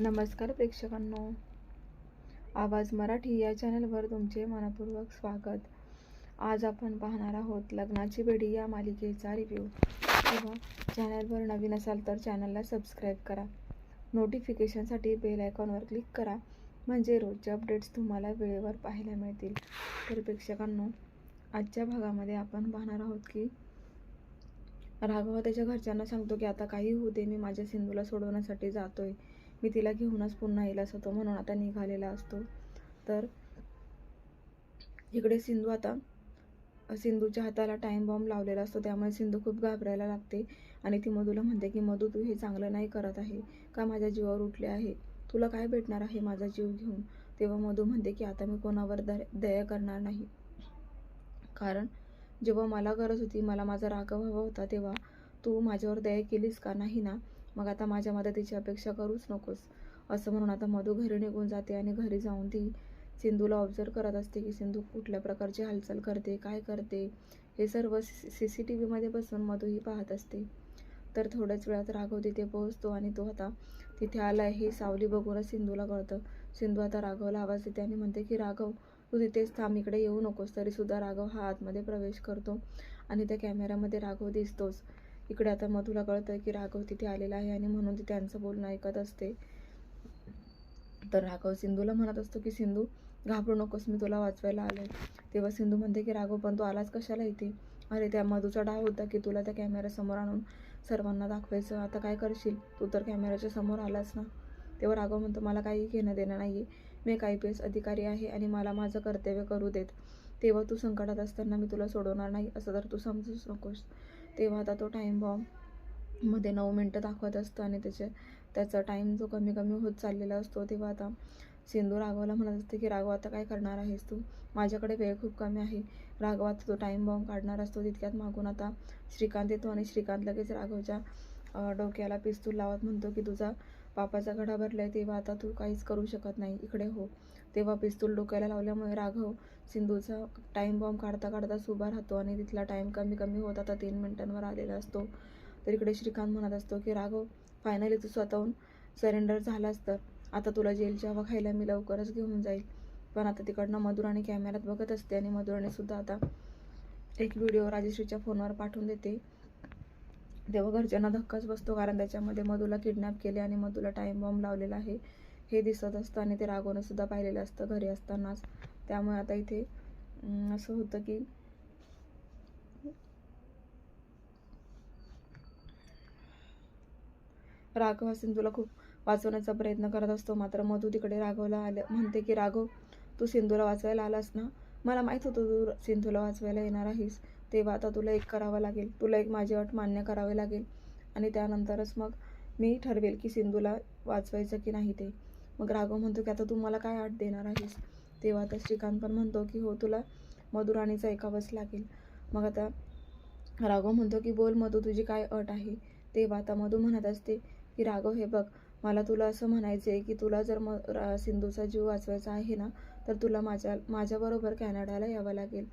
नमस्कार प्रेक्षकांनो. आवाज मराठी या चॅनलवर तुमचे मनपूर्वक स्वागत. आज आपण पाहणार आहोत लग्नाची बेडी या मालिकेचा रिव्ह्यू किंवा चॅनलवर नवीन असाल तर चॅनलला सबस्क्राईब करा. नोटिफिकेशनसाठी बेल आयकॉनवर क्लिक करा. म्हणजे रोजचे अपडेट्स तुम्हाला वेळेवर पाहायला मिळतील. तर प्रेक्षकांनो आजच्या भागामध्ये आपण पाहणार आहोत की राघव त्याच्या घरच्यांना सांगतो की आता काही होऊ दे मी माझ्या सिंधूला सोडवण्यासाठी जातोय. मी तिला घेऊनच पुन्हा येईल असं म्हणून आता निघालेला असतो. तर इकडे सिंधू आता सिंधूच्या हाताला टाईम बॉम्ब लावलेला असतो. त्यामुळे सिंधू खूप घाबरायला लागते आणि ती मधूला म्हणते की मधू तू हे चांगलं नाही करत आहे. का माझ्या जीवावर उठले आहे? तुला काय भेटणार आहे माझा जीव घेऊन? तेव्हा मधू म्हणते की आता मी कोणावर द दया करणार नाही. कारण जेव्हा मला गरज होती मला माझा राग हवा होता तेव्हा तू माझ्यावर दया केलीस का? नाही ना? मग आता माझ्या मदतीची अपेक्षा करूच नकोस. असं म्हणून आता मधू घरी निघून जाते आणि घरी जाऊन ती सिंधूला ऑब्झर्व करत असते की सिंधू कुठल्या प्रकारची हालचाल करते काय करते. हे सर्व सी सी टी व्हीमध्ये बसून मधूही पाहत असते. तर थोड्याच वेळात राघव तिथे पोहोचतो आणि तो आता तिथे आला हे सावली बघूनच सिंधूला कळतं. सिंधू आता राघवला आवाज देते आणि म्हणते की राघव तू तिथेच थांब इकडे येऊ नकोस तरीसुद्धा राघव हा आतमध्ये प्रवेश करतो आणि त्या कॅमेऱ्यामध्ये राघव दिसतोच. इकडे आता मधूला कळतं की राघव तिथे आलेला आहे आणि म्हणून ती त्यांचं बोलणं ऐकत असते. तर राघव सिंधूला म्हणत असतो की सिंधू घाबरू नकोस मी तुला वाचवायला आलोय. तेव्हा सिंधू म्हणते की राघव पण तू आलाच कशाला इथे? अरे त्या मधूचा डाव होता की तुला त्या कॅमेऱ्यासमोर आणून सर्वांना दाखवायचं. आता काय करशील? तू तर कॅमेऱ्याच्या समोर आलास ना? तेव्हा राघव म्हणतो मला काही घेणं देणं नाही आहे मी एक आय पी एस अधिकारी आहे आणि मला माझं कर्तव्य करू देत. तेव्हा तू संकटात असताना मी तुला सोडवणार नाही असं तर तू समजूच नकोस. तेव्हा आता तो टाईम बॉम्बमध्ये नऊ मिनटं दाखवत असतो आणि त्याचे त्याचा टाईम जो कमी कमी होत चाललेला असतो तेव्हा आता सिंधू राघवला म्हणत असते की राघव आता काय करणार आहेस तू? माझ्याकडे वेळ खूप कमी आहे. राघव आता तो टाईम बॉम्ब काढणार असतो. तितक्यात मागून आता श्रीकांत येतो आणि श्रीकांत लगेच राघवच्या डोक्याला पिस्तूल लावत म्हणतो की तुझा पापाचा घडा भरलाय तेव्हा आता तू काहीच करू शकत नाही. इकडे हो. तेव्हा पिस्तूल डोक्याला लावल्यामुळे राघव सिंधूचा टाईम बॉम्ब काढता काढताच उभा राहतो आणि तिथला टाईम कमी कमी होत आता तीन मिनिटांवर आलेला असतो. तर इकडे श्रीकांत म्हणत असतो की राघव फायनली तू स्वतःहून सरेंडर झालास तर. आता तुला जेलच्या हवा खायला मी लवकरच घेऊन जाईल. पण आता तिकडनं मधुराने कॅमेऱ्यात बघत असते आणि मधुराने सुद्धा आता एक व्हिडिओ राजश्रीच्या फोनवर पाठवून देते. तेव्हा घरच्यांना धक्काच बसतो कारण त्याच्यामध्ये मधूला किडनॅप केले आणि मधूला टाईम बॉम्ब लावलेला आहे. हे दिसत असतं आणि ते राघवनं सुद्धा पाहिलेलं असतं घरी असतानाच. त्यामुळे आता इथे असं होतं की राघव हा सिंधूला खूप वाचवण्याचा प्रयत्न करत असतो. मात्र मधू तिकडे राघवला आले म्हणते की राघव तू सिंधूला वाचवायला आलास ना? मला माहीत होतं तू सिंधूला वाचवायला येणार आहेस. तेव्हा आता तुला एक करावं लागेल. तुला एक माझी अट मान्य करावी लागेल. आणि त्यानंतरच मग मी ठरवेल की सिंधूला वाचवायचं की नाही ते. मग राघव म्हणतो की आता तू मला काय अट देणार आहेस? तेव्हा आता श्रीकांत पण म्हणतो की हो तुला मधुराणीचं ऐकावंच लागेल. मग आता राघव म्हणतो की बोल मधू तुझी काय अट आहे? तेव्हा आता मधू म्हणत असते की राघव हे बघ मला तुला असं म्हणायचं आहे की तुला जर म रा- सिंधूचा जीव वाचवायचा आहे ना तर तुला माझ्या माझ्याबरोबर कॅनडाला यावं लागेल.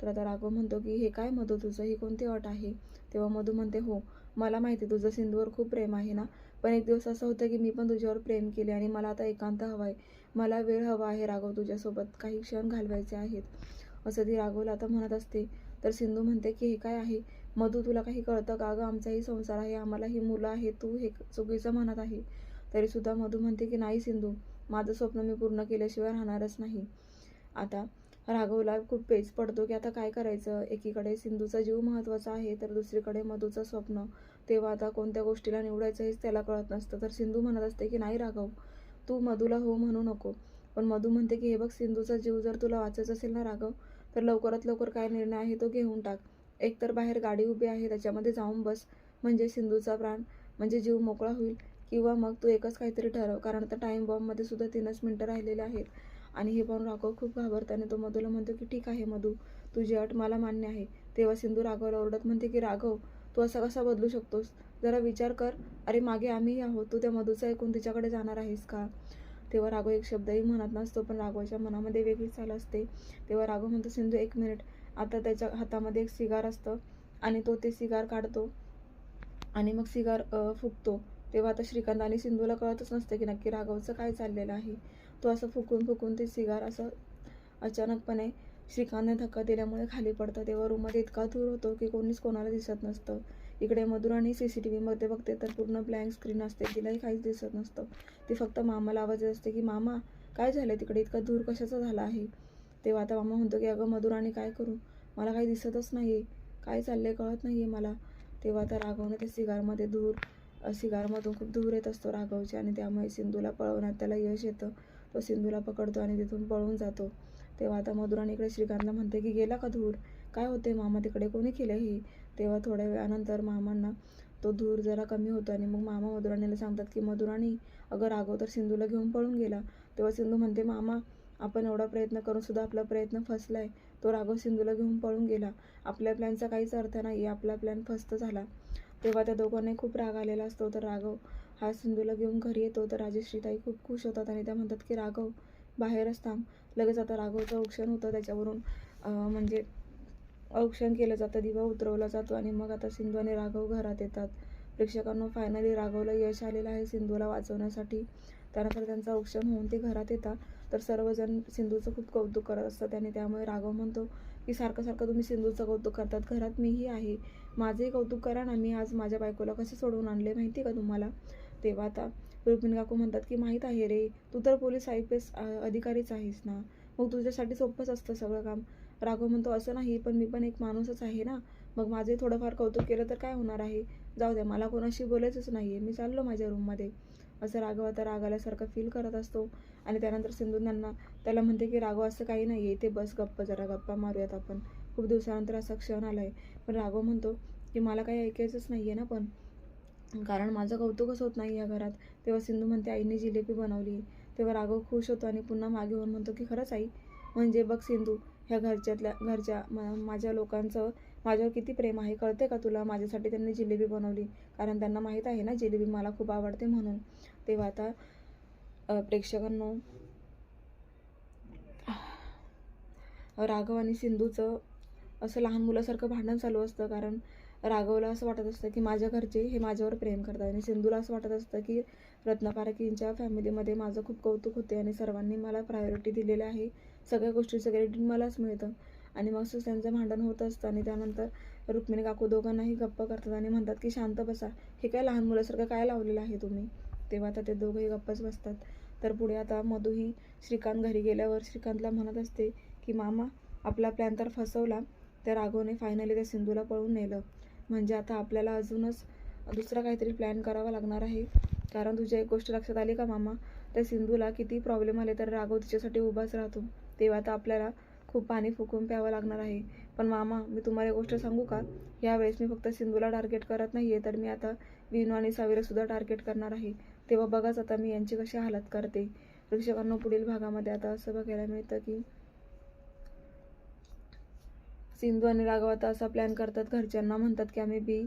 तर आता राघव म्हणतो की हे काय मधू तुझं? ही कोणती अट आहे? तेव्हा मधू म्हणते हो मला माहिती आहे तुझं सिंधूवर खूप प्रेम आहे ना? पण एक दिवस असं होतं की मी पण तुझ्यावर प्रेम केले आणि मला आता एकांत हवा आहे मला वेळ हवा आहे राघव तुझ्यासोबत काही क्षण घालवायचे आहेत. असं ती राघवला आता म्हणत असते. तर सिंधू म्हणते की हे काय आहे? मधू तुला काही कळतं का गं? आमचाही संसार आहे आम्हाला ही मुलं आहे तू हे चुकीचं म्हणत आहे. तरीसुद्धा मधू म्हणते की नाही सिंधू माझं स्वप्न मी पूर्ण केल्याशिवाय राहणारच नाही. आता राघवला खूप पेच पडतो की आता काय करायचं? एकीकडे सिंधूचा जीव महत्त्वाचा आहे तर दुसरीकडे मधूचं स्वप्न. तेव्हा आता कोणत्या गोष्टीला निवडायचं हेच त्याला कळत नसतं. तर सिंधू म्हणत असते की नाही राघव तू मधूला हो म्हणू नको. पण मधू म्हणते की हे बघ सिंधूचा जीव जर तुला वाचायचा असेल ना राघव तर लवकरात लवकर काय निर्णय आहे तो घेऊन टाक. एक तर बाहेर गाडी उभी आहे त्याच्यामध्ये जाऊन बस. म्हणजे सिंधूचा प्राण म्हणजे जीव मोकळा होईल. किंवा मग तू एकच काहीतरी ठरव कारण आता टाईम बॉम्बमध्ये सुद्धा तीनच मिनटं राहिलेले आहेत. आणि हे पाहून राघव खूप घाबरताने तो मधूला म्हणतो की ठीक आहे मधू तुझी अट मला मान्य आहे. तेव्हा सिंधू राघवला ओरडत म्हणते की राघव तू असा कसा बदलू शकतोस? जरा विचार कर. अरे मागे आम्हीही आहोत. तू त्या मधूचं ऐकून तिच्याकडे जाणार आहेस का? तेव्हा राघव एक शब्दही म्हणत नसतो पण राघवच्या मनामध्ये वेगळीच चाल असते. तेव्हा राघव म्हणतो सिंधू एक मिनिट. आता त्याच्या हातामध्ये एक सिगार असतं आणि तो ते सिगार काढतो आणि मग सिगार फुकतो तेव्हा आता श्रीकांत आणि सिंधूला कळतच नसतं की नक्की राघवचं काय चाललेलं आहे. तो असं फुकून फुकून ते सिगार असं अचानकपणे श्रीकांतने धक्का दिल्यामुळे खाली पडतं. तेव्हा रूममध्ये इतका धूर होतो की कोणीच कोणाला दिसत नसतं. इकडे मधुराणी सी सी टी व्हीमध्ये बघते तर पूर्ण ब्लँक स्क्रीन असते. तिलाही काहीच दिसत नसतं. ती फक्त मामाला आवाज असते की मामा काय झालं तिकडे? इतका धूर कशाचा झाला आहे? तेव्हा आता मामा म्हणतो की अगं मधुराणी काय करू? मला काही दिसतच नाही काय चाललंय कळत नाही आहे मला. तेव्हा आता राघवने त्या सिगारमध्ये धूर सिगारमधून खूप धूर येत असतो राघवचे आणि त्यामुळे सिंधूला पळवण्यात त्याला यश येतं. तो सिंधूला पकडतो आणि तिथून पळून जातो. तेव्हा आता मधुराणी इकडे श्रीकांतला म्हणते की गेला का धूर? काय होते मामा तिकडे? कोणी केले हे? तेव्हा थोड्या वेळानंतर मामांना तो धूर जरा कमी होतो आणि मग मामा मधुराणीला सांगतात की मधुराणी अगर राघव तर सिंधूला घेऊन पळून गेला. तेव्हा सिंधू म्हणते मामा आपण एवढा प्रयत्न करून सुद्धा आपला प्रयत्न फसला आहे तो राघव सिंधूला घेऊन पळून गेला. आपल्या प्लॅनचा काहीच अर्थ नाही आपला प्लॅन फस्त झाला. तेव्हा त्या दोघांनाही खूप राग आलेला असतो. तर राघव हा सिंधूला घेऊन घरी येतो. तर राजश्रीताई खूप खुश होतात आणि त्या म्हणतात की राघव बाहेरच थांब. लगेच आता राघवचं औक्षण होतं. त्याच्यावरून म्हणजे औक्षण केलं जातं. दिवा उतरवला जातो आणि मग आता सिंधू आणि राघव घरात येतात. प्रेक्षकांना फायनली राघवला यश आलेलं आहे सिंधूला वाचवण्यासाठी. त्यानंतर त्यांचं औक्षण होऊन ते घरात येतात. तर सर्वजण सिंधूचं खूप कौतुक करत असतात आणि त्यामुळे राघव म्हणतो की सारखं सारखं तुम्ही सिंधूचं कौतुक करतात. घरात मीही आहे. माझंही कौतुक करा ना. मी आज माझ्या बायकोला कसे सोडवून आणले माहिती का तुम्हाला? तेव्हा आता रुक्मिणी काकू म्हणतात की माहीत आहे रे तू तर पोलीस आय पी एस अधिकारीच आहेस ना. मग तुझ्यासाठी सोपंच असतं सगळं काम. राघव म्हणतो असं नाही पण मी पण एक माणूसच आहे ना. मग माझे थोडंफार कौतुक केलं तर काय होणार आहे? जाऊ द्या मला कोणाशी बोलायचंच नाही आहे मी चाललो माझ्या रूममध्ये असं राघव आता राग आल्यासारखं फील करत असतो. आणि त्यानंतर सिंधू त्यांना त्याला म्हणते की राघव असं काही नाही आहे ते बस गप्प जरा गप्पा मारूयात आपण. खूप दिवसानंतर असा क्षण आला आहे पण राघव म्हणतो की मला काही ऐकायचंच नाही आहे ना पण. कारण माझं कौतुकच होत नाही या घरात. तेव्हा सिंधू म्हणते आईने जिलेबी बनवली तेव्हा राघव खुश होतो आणि पुन्हा मागे होऊन म्हणतो की खरंच आई म्हणजे बघ सिंधू ह्या घरच्यातल्या घरच्या माझ्या लोकांचं माझ्यावर किती प्रेम आहे कळते का तुला? माझ्यासाठी त्यांनी जिलेबी बनवली. कारण त्यांना माहीत आहे ना जिलेबी मला खूप आवडते म्हणून. तेव्हा आता प्रेक्षकांनो राघव आणि सिंधूचं असं लहान मुलासारखं भांडण चालू असतं. कारण राघवला असं वाटत असतं की माझ्या घरचे हे माझ्यावर प्रेम करतात आणि सिंधूला असं वाटत असतं की रत्नापारकींच्या फॅमिलीमध्ये माझं खूप कौतुक होते आणि सर्वांनी मला प्रायोरिटी दिलेली आहे. सगळ्या गोष्टीचं क्रेडिट मलाच मिळतं. आणि मग त्यांचं भांडण होत असतं आणि त्यानंतर रुक्मिणी काकू दोघांनाही गप्प करतात आणि म्हणतात की शांत बसा. हे काय लहान मुलासारखं काय लावलेलं आहे तुम्ही? तेव्हा आता ते दोघंही गप्पच बसतात. तर पुढे आता मधूही श्रीकांत घरी गेल्यावर श्रीकांतला म्हणत असते की मामा आपला प्लॅन तर फसवला. त्या राघवने फायनली त्या सिंधूला पळून नेलं. म्हणजे आता आपल्याला अजूनच दुसरा काहीतरी प्लॅन करावा लागणार आहे. कारण तुझ्या एक गोष्ट लक्षात आली का मामा? त्या सिंधूला किती प्रॉब्लेम आले तर राघव तिच्यासाठी उभाच राहतो. तेव्हा आता आपल्याला खूप पाणी फुकून प्यावं लागणार आहे. पण मामा मी तुम्हाला एक गोष्ट सांगू का? यावेळेस मी फक्त सिंधूला टार्गेट करत नाही आहे तर मी आता विनू आणि सावीलासुद्धा टार्गेट करणार आहे. तेव्हा बघाच आता मी यांची कशी हालत करते. प्रेक्षकांना पुढील भागामध्ये आता असं बघायला मिळतं की सिंधू आणि राघव आता असा प्लॅन करतात. घरच्यांना म्हणतात की आम्ही बी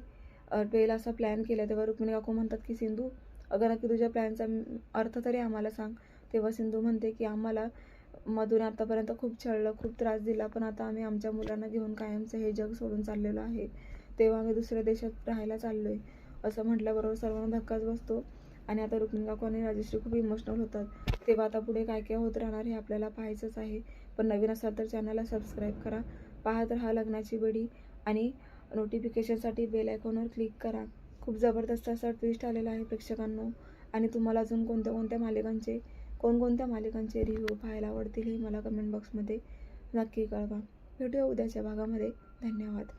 बेल असा प्लॅन केला तेव्हा रुक्मिणी काकू म्हणतात की सिंधू अगं नक्की तुझ्या प्लॅनचा अर्थ तरी आम्हाला सांग. तेव्हा सिंधू म्हणते की आम्हाला मधून आतापर्यंत खूप छळलं खूप त्रास दिला पण आता आम्ही आमच्या मुलांना घेऊन कायमचं हे जग सोडून चाललेलो आहे. तेव्हा आम्ही दुसऱ्या देशात राहायला चाललो आहे असं म्हटल्याबरोबर सर्वांना धक्काच बसतो. आणि आता रुक्मिणी काकू आणि राजेश्री खूप इमोशनल होतात. तेव्हा आता पुढे काय काय होत राहणार हे आपल्याला पाहायचंच आहे. पण नवीन असाल तर चॅनलला सबस्क्राईब करा. पाहत राहा लग्नाची बेडी आणि नोटिफिकेशनसाठी बेल आयकॉनवर क्लिक करा. खूप जबरदस्त असा ट्विस्ट आलेला आहे प्रेक्षकांनो. आणि तुम्हाला अजून कोणत्या कोणत्या मालिकांचे कोणकोणत्या मालिकांचे रिव्ह्यू पाहायला आवडतील हे मला कमेंट बॉक्समध्ये नक्की कळवा. भेटूया उद्याच्या भागामध्ये. धन्यवाद.